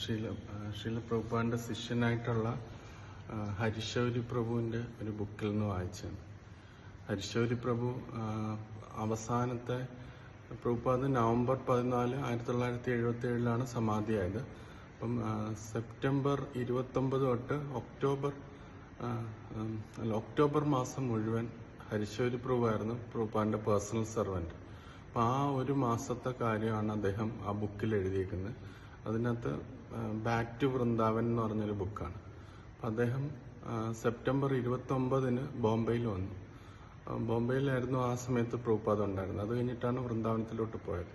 ശ്രീല ശ്രീല പ്രഭുപാന്റെ ശിഷ്യനായിട്ടുള്ള ഹരിശൗരി പ്രഭുവിന്റെ ഒരു ബുക്കിൽ നിന്ന് വായിച്ചാണ് ഹരിശൗരി പ്രഭു അവസാനത്തെ പ്രഭുപാദ് നവംബർ പതിനാല് ആയിരത്തി തൊള്ളായിരത്തി എഴുപത്തി ഏഴിലാണ് സമാധിയായത്. അപ്പം സെപ്റ്റംബർ ഇരുപത്തൊമ്പത് തൊട്ട് ഒക്ടോബർ അല്ല ഒക്ടോബർ മാസം മുഴുവൻ ഹരിശൗരി പ്രഭുവായിരുന്നു പ്രഭുപാന്റെ പേഴ്സണൽ സെർവന്റ് അപ്പം ആ ഒരു മാസത്തെ കാര്യമാണ് അദ്ദേഹം ആ ബുക്കിൽ എഴുതിയിരിക്കുന്നത് അതിനകത്ത് ബാക്ക് ടു വൃന്ദാവൻ എന്ന് പറഞ്ഞൊരു ബുക്കാണ്. അപ്പം അദ്ദേഹം സെപ്റ്റംബർ ഇരുപത്തി ഒമ്പതിന് ബോംബെയിൽ വന്നു. ബോംബെയിലായിരുന്നു ആ സമയത്ത് പ്രഭുപാദം ഉണ്ടായിരുന്നത്. അത് കഴിഞ്ഞിട്ടാണ് വൃന്ദാവനത്തിലോട്ട് പോയത്.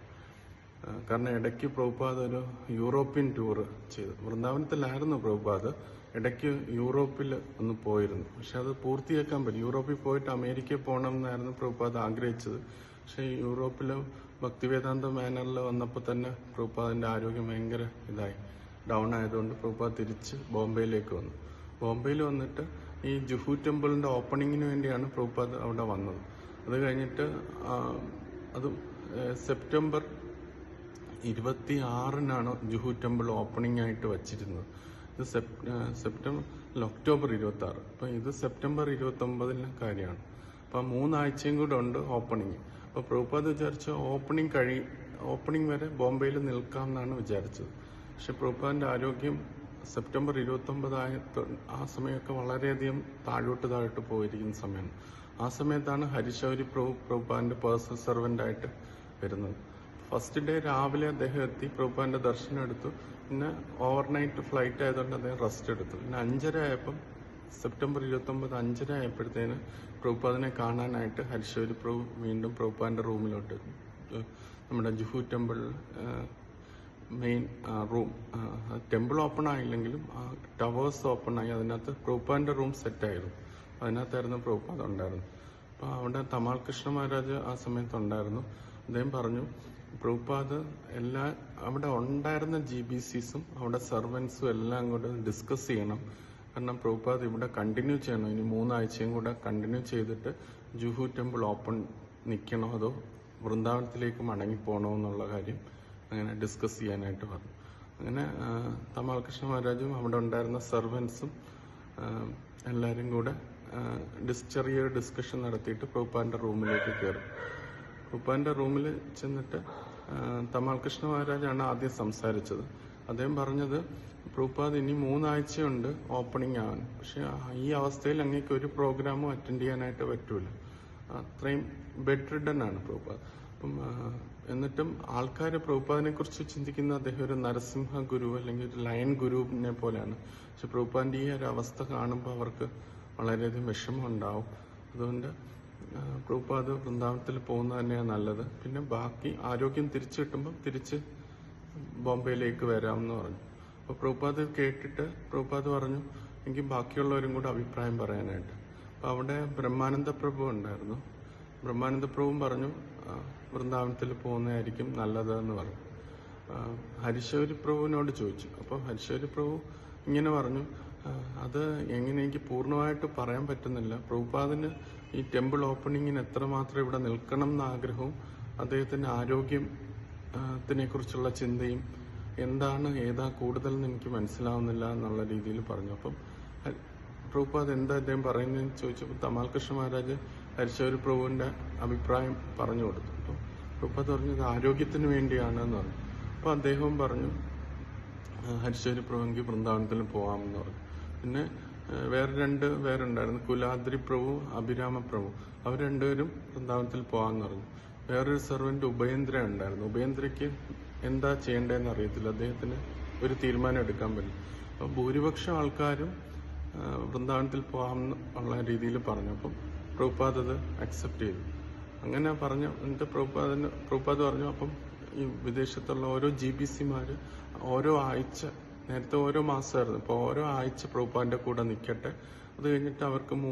കാരണം ഇടയ്ക്ക് പ്രഭുപാദ് ഒരു യൂറോപ്യൻ ടൂർ ചെയ്തു. വൃന്ദാവനത്തിലായിരുന്നു പ്രഭുപാദ് ഇടയ്ക്ക് യൂറോപ്പിൽ ഒന്ന് പോയിരുന്നു. പക്ഷെ അത് പൂർത്തിയാക്കാൻ പറ്റും. യൂറോപ്പിൽ പോയിട്ട് അമേരിക്കയിൽ പോകണം എന്നായിരുന്നു പ്രഭുപാദ് ആഗ്രഹിച്ചത്. പക്ഷെ യൂറോപ്പിൽ ഭക്തിവേദാന്ത മാനറിൽ വന്നപ്പോൾ തന്നെ പ്രഭുപാദിന്റെ ആരോഗ്യം ഭയങ്കര ഇതായി. ഡൗൺ ആയതുകൊണ്ട് പ്രഭുപാ തിരിച്ച് ബോംബെയിലേക്ക് വന്നു. ബോംബെയിൽ വന്നിട്ട് ഈ ജുഹു ടെമ്പിളിന്റെ ഓപ്പണിങ്ങിന് വേണ്ടിയാണ് പ്രഭുപാദ് അവിടെ വന്നത്. അത് കഴിഞ്ഞിട്ട് അത് സെപ്റ്റംബർ ഇരുപത്തി ആറിനാണ് ജുഹു ടെമ്പിൾ ഓപ്പണിംഗ് ആയിട്ട് വച്ചിരുന്നത്. ഇത് സെപ്- സെപ്റ്റംബർ അല്ല, ഒക്ടോബർ ഇരുപത്തി ആറ് അപ്പം ഇത് സെപ്റ്റംബർ ഇരുപത്തി ഒമ്പതിലെ കാര്യമാണ്. അപ്പം മൂന്നാഴ്ചയും കൂടെ ഉണ്ട് ഓപ്പണിങ് അപ്പോൾ പ്രഭുപാദ് വിചാരിച്ച ഓപ്പണിംഗ് കഴി ഓപ്പണിംഗ് വരെ ബോംബെയിൽ നിൽക്കാം എന്നാണ് വിചാരിച്ചത്. പക്ഷെ പ്രഭുപാദിന്റെ ആരോഗ്യം സെപ്റ്റംബർ ഇരുപത്തി ഒമ്പതായ ആ സമയമൊക്കെ വളരെയധികം താഴോട്ട് താഴോട്ട് പോയിരിക്കുന്ന സമയമാണ് ആ സമയത്താണ് ഹരിശൗരി പ്രഭു പ്രഭുപാദിന്റെ പേഴ്സണൽ സെർവന്റ് ആയിട്ട് വരുന്നത്. ഫസ്റ്റ് ഡേ രാവിലെ അദ്ദേഹം എത്തി പ്രഭുപാന്റെ ദർശനം എടുത്തു. പിന്നെ ഓവർനൈറ്റ് ഫ്ലൈറ്റ് ആയതുകൊണ്ട് അദ്ദേഹം റെസ്റ്റ് എടുത്തു. പിന്നെ അഞ്ചര ആയപ്പം സെപ്റ്റംബർ ഇരുപത്തി ഒമ്പത് അഞ്ചര ആയപ്പോഴത്തേന് പ്രഭുപാദിനെ കാണാനായിട്ട് ഹരിശൗരി പ്രഭു വീണ്ടും പ്രഭുപാന്റെ റൂമിലോട്ട് നമ്മുടെ Juhu temple main room temple open ആയില്ലെങ്കിലും ആ ടവേഴ്സ് ഓപ്പൺ ആയി. അതിനകത്ത് പ്രൂപ്പാന്റെ റൂം സെറ്റ് ആയിരുന്നു. അതിനകത്തായിരുന്നു പ്രൂപ്പാദ ഉണ്ടായിരുന്നു അപ്പോൾ അവിടെ തമാൽ കൃഷ്ണ മഹാരാജ് ആ സമയത്ത് ഉണ്ടായിരുന്നു. അദ്ദേഹം പറഞ്ഞു പ്രൂപ്പാദ് എല്ലാ അവിടെ ഉണ്ടായിരുന്ന ജി ബി സിസും അവിടെ സെർവൻസും എല്ലാം കൂടെ ഡിസ്കസ് ചെയ്യണം. കാരണം പ്രഭുപാദ് ഇവിടെ കണ്ടിന്യൂ ചെയ്യണം. ഇനി മൂന്നാഴ്ചയും കൂടെ കണ്ടിന്യൂ ചെയ്തിട്ട് ജുഹു ടെമ്പിൾ ഓപ്പൺ നിൽക്കണോ അതോ വൃന്ദാവനത്തിലേക്ക് മടങ്ങിപ്പോണോ എന്നുള്ള കാര്യം അങ്ങനെ ഡിസ്കസ് ചെയ്യാനായിട്ട് പറഞ്ഞു അങ്ങനെ തമാൽകൃഷ്ണ തമാൽ കൃഷ്ണ മഹാരാജും അവിടെ ഉണ്ടായിരുന്ന സെർവൻസും എല്ലാവരും കൂടെ ചെറിയൊരു ഡിസ്കഷൻ നടത്തിയിട്ട് പ്രഭുപ്പാന്റെ റൂമിലേക്ക് കയറി പ്രഭുപ്പാന്റെ റൂമിൽ ചെന്നിട്ട് തമാൽകൃഷ്ണ മഹാരാജാണ് ആദ്യം സംസാരിച്ചത്. അദ്ദേഹം പറഞ്ഞത് പ്രഭുപാദ് ഇനി മൂന്നാഴ്ചയുണ്ട് ഓപ്പണിംഗ് ആവാൻ. പക്ഷെ ഈ അവസ്ഥയിൽ അങ്ങേക്ക് ഒരു പ്രോഗ്രാമും അറ്റൻഡ് ചെയ്യാനായിട്ട് പറ്റൂല. അത്രയും ബെഡ് റിഡൻ ആണ് പ്രഭുപാദ് അപ്പം എന്നിട്ടും ആൾക്കാർ പ്രഭുപാദിനെ കുറിച്ച് ചിന്തിക്കുന്ന അദ്ദേഹം ഒരു നരസിംഹ ഗുരു അല്ലെങ്കിൽ ഒരു ലയൻ ഗുരുവിനെ പോലെയാണ്. പക്ഷെ പ്രഭുപാദിന്റെ ഈ ഒരു അവസ്ഥ കാണുമ്പോൾ അവർക്ക് വളരെയധികം വിഷമം ഉണ്ടാവും. അതുകൊണ്ട് പ്രഭുപാദ് വൃന്ദാവനത്തിൽ പോകുന്നത് തന്നെയാണ് നല്ലത്. പിന്നെ ബാക്കി ആരോഗ്യം തിരിച്ചു കിട്ടുമ്പോൾ തിരിച്ച് ബോംബെയിലേക്ക് വരാമെന്ന് പറഞ്ഞു. അപ്പോൾ പ്രഭുപാദ് കേട്ടിട്ട് പ്രഭുപാദ് പറഞ്ഞു എനിക്ക് ബാക്കിയുള്ളവരും കൂടെ അഭിപ്രായം പറയാനായിട്ട്. അപ്പോൾ അവിടെ ബ്രഹ്മാനന്ദ പ്രഭു ഉണ്ടായിരുന്നു. ബ്രഹ്മാനന്ദ പ്രഭു പറഞ്ഞു വൃന്ദാവനത്തിൽ പോകുന്നതായിരിക്കും നല്ലത് എന്ന് പറഞ്ഞു. ഹരിശൗരി പ്രഭുവിനോട് ചോദിച്ചു. അപ്പോൾ ഹരിശൗരി പ്രഭു ഇങ്ങനെ പറഞ്ഞു അത് എങ്ങനെ എനിക്ക് പൂർണമായിട്ട് പറയാൻ പറ്റുന്നില്ല. പ്രഭുപാദിന് ഈ ടെമ്പിൾ ഓപ്പണിങ്ങിന് എത്രമാത്രം ഇവിടെ നിൽക്കണം എന്ന ആഗ്രഹവും അദ്ദേഹത്തിന്റെ ആരോഗ്യം ചിന്തയും എന്താണ് ഏതാ കൂടുതൽ എന്ന് എനിക്ക് മനസ്സിലാവുന്നില്ല എന്നുള്ള രീതിയിൽ പറഞ്ഞു. അപ്പം പ്രഭുപാദ് എന്താ അദ്ദേഹം പറയുന്നതെന്ന് ചോദിച്ചപ്പോൾ തമാൽ കൃഷ്ണ മഹാരാജ് ഹരിശൗരി പ്രഭുവിന്റെ അഭിപ്രായം പറഞ്ഞു കൊടുത്തു. അപ്പൊ പ്രഭു പറഞ്ഞത് ആരോഗ്യത്തിന് വേണ്ടിയാണ് എന്ന് പറഞ്ഞു. അപ്പോൾ അദ്ദേഹവും പറഞ്ഞു ഹരിശ്വരി പ്രഭുവിക്ക് വൃന്ദാവനത്തിൽ പോകാമെന്ന് പറഞ്ഞു. പിന്നെ വേറെ രണ്ട് പേരുണ്ടായിരുന്നു കുലാദ്രി പ്രഭു അഭിരാമ പ്രഭു. അവർ രണ്ടുപേരും വൃന്ദാവനത്തിൽ പോകാമെന്ന് പറഞ്ഞു. വേറൊരു സെർവന്റ് ഉപേന്ദ്ര ഉണ്ടായിരുന്നു. ഉപേന്ദ്രയ്ക്ക് എന്താ ചെയ്യേണ്ടതെന്ന് അറിയത്തില്ല. അദ്ദേഹത്തിന് ഒരു തീരുമാനം എടുക്കാൻ പറ്റില്ല. അപ്പോൾ ഭൂരിപക്ഷം ആൾക്കാരും വൃന്ദാവനത്തിൽ പോകാമെന്ന് ഉള്ള രീതിയിൽ പറഞ്ഞു. അപ്പം പ്രഭുപാദ് അത് അക്സെപ്റ്റ് ചെയ്തു. അങ്ങനെ പറഞ്ഞു എന്നിട്ട് പ്രഭുപാദിന് പ്രഭുപാദ് പറഞ്ഞു അപ്പം ഈ വിദേശത്തുള്ള ഓരോ ജി ബി സിമാര് ഓരോ ആഴ്ച നേരത്തെ ഓരോ മാസമായിരുന്നു ഇപ്പോൾ ഓരോ ആഴ്ച പ്രഭുപാദിന്റെ കൂടെ നിൽക്കട്ടെ അത് കഴിഞ്ഞിട്ട് അവർക്ക് മൂ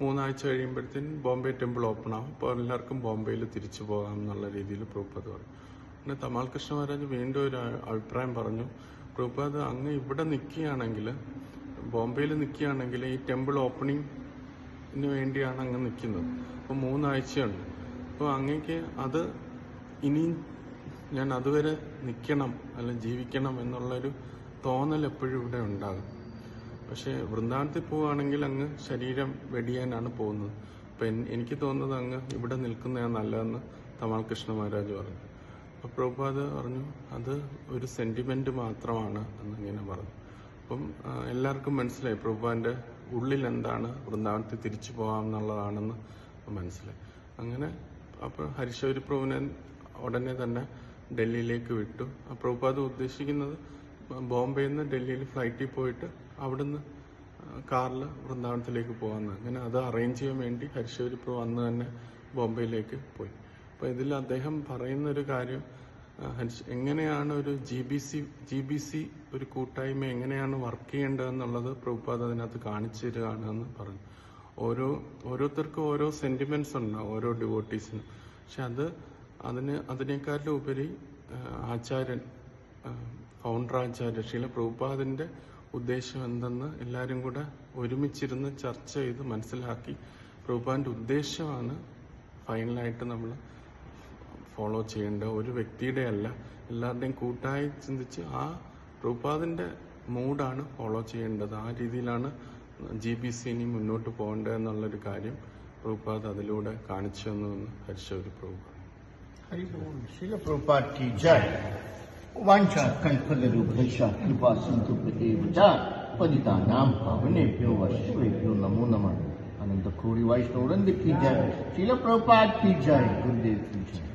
മൂന്നാഴ്ച കഴിയുമ്പോഴത്തേനും ബോംബെ ടെമ്പിൾ ഓപ്പൺ ആവും. അപ്പോൾ എല്ലാവർക്കും ബോംബെയിൽ തിരിച്ചു പോകാം എന്നുള്ള രീതിയിൽ പ്രഭുപാദ് പറഞ്ഞു. പിന്നെ തമാൽ കൃഷ്ണ മഹാരാജ് വീണ്ടും ഒരു അഭിപ്രായം പറഞ്ഞു. പ്രഭുപാദ് അങ്ങ് ഇവിടെ നിൽക്കുകയാണെങ്കിൽ ബോംബെയിൽ നിൽക്കുകയാണെങ്കിൽ ഈ ടെമ്പിൾ ഓപ്പണിംഗിന് വേണ്ടിയാണ് അങ്ങ് നിൽക്കുന്നത്. അപ്പോൾ മൂന്നാഴ്ചയുണ്ട്. അപ്പോൾ അങ്ങക്ക് അത് ഇനിയും ഞാൻ അതുവരെ നിൽക്കണം അല്ല ജീവിക്കണം എന്നുള്ളൊരു തോന്നൽ എപ്പോഴും ഇവിടെ ഉണ്ടാകും. പക്ഷേ വൃന്ദാവനത്തിൽ പോവുകയാണെങ്കിൽ അങ്ങ് ശരീരം വെടിയാനാണ് പോകുന്നത്. അപ്പം എനിക്ക് തോന്നുന്നത് അങ്ങ് ഇവിടെ നിൽക്കുന്നതാണ് നല്ലതെന്ന് തമാൽ കൃഷ്ണ മഹാരാജ് പറഞ്ഞു. അപ്പോൾ പ്രഭുപാദ് പറഞ്ഞു അത് ഒരു സെന്റിമെന്റ് മാത്രമാണ് എന്നിങ്ങനെ പറഞ്ഞു. അപ്പം എല്ലാവർക്കും മനസ്സിലായി പ്രഭുപാന്റെ ഉള്ളിൽ എന്താണ് വൃന്ദാവനത്തിൽ തിരിച്ചു പോകാം എന്നുള്ളതാണെന്ന് മനസ്സിലായി. അങ്ങനെ അപ്പോൾ ഹരിശൗരി പ്രഭുവിനെ ഉടനെ തന്നെ ഡൽഹിയിലേക്ക് വിട്ടു. പ്രഭുപാദ് ഉദ്ദേശിക്കുന്നത് ബോംബെയിൽ നിന്ന് ഡൽഹിയിൽ ഫ്ലൈറ്റിൽ പോയിട്ട് അവിടുന്ന് കാറിൽ വൃന്ദാവനത്തിലേക്ക് പോകാമെന്ന്. അങ്ങനെ അത് അറേഞ്ച് ചെയ്യാൻ വേണ്ടി ഹരിശൗരി പ്രഭു അന്ന് തന്നെ ബോംബെയിലേക്ക് പോയി. അപ്പോൾ ഇതിൽ അദ്ദേഹം പറയുന്ന ഒരു കാര്യം ആ, എങ്ങനെയാണ് ഒരു G B C G B C ഒരു കൂട്ടായ്മ എങ്ങനെയാണ് വർക്ക് ചെയ്യേണ്ടതെന്നുള്ളത് പ്രഭുപാദ് അതിനകത്ത് കാണിച്ചു തരികയാണ് എന്ന് പറഞ്ഞു. ഓരോ ഓരോരുത്തർക്കും ഓരോ സെന്റിമെന്റ്സ് ഉണ്ടാവും ഓരോ ഡിവോട്ടീസിനും പക്ഷെ അത് അതിന് അതിനേക്കാട്ടിലും ഉപരി ആചാര്യൻ ഫൗണ്ടർ ആചാര്യ ശീല പ്രഭുപാദിന്റെ ഉദ്ദേശം എന്തെന്ന് എല്ലാവരും കൂടെ ഒരുമിച്ചിരുന്ന് ചർച്ച ചെയ്ത് മനസ്സിലാക്കി പ്രഭുപാദിന്റെ ഉദ്ദേശമാണ് ഫൈനലായിട്ട് നമ്മൾ ഫോളോ ചെയ്യേണ്ട ഒരു വ്യക്തിയുടെ അല്ല. എല്ലാവരുടെയും കൂട്ടായി ചിന്തിച്ച് ആ പ്രഭുപാദിന്റെ മൂഡാണ് ഫോളോ ചെയ്യേണ്ടത്. ആ രീതിയിലാണ് ജി ബി സി ഇനി മുന്നോട്ട് പോകേണ്ടത് എന്നുള്ളൊരു കാര്യം പ്രഭുപാദ് അതിലൂടെ കാണിച്ചു തന്നതെന്ന് ഹരിശൗരി ഒരു वांछा कल्पलरु भैषा ജയ്. सिंधु प्रदेव विचार पदिता नाम ജയ്.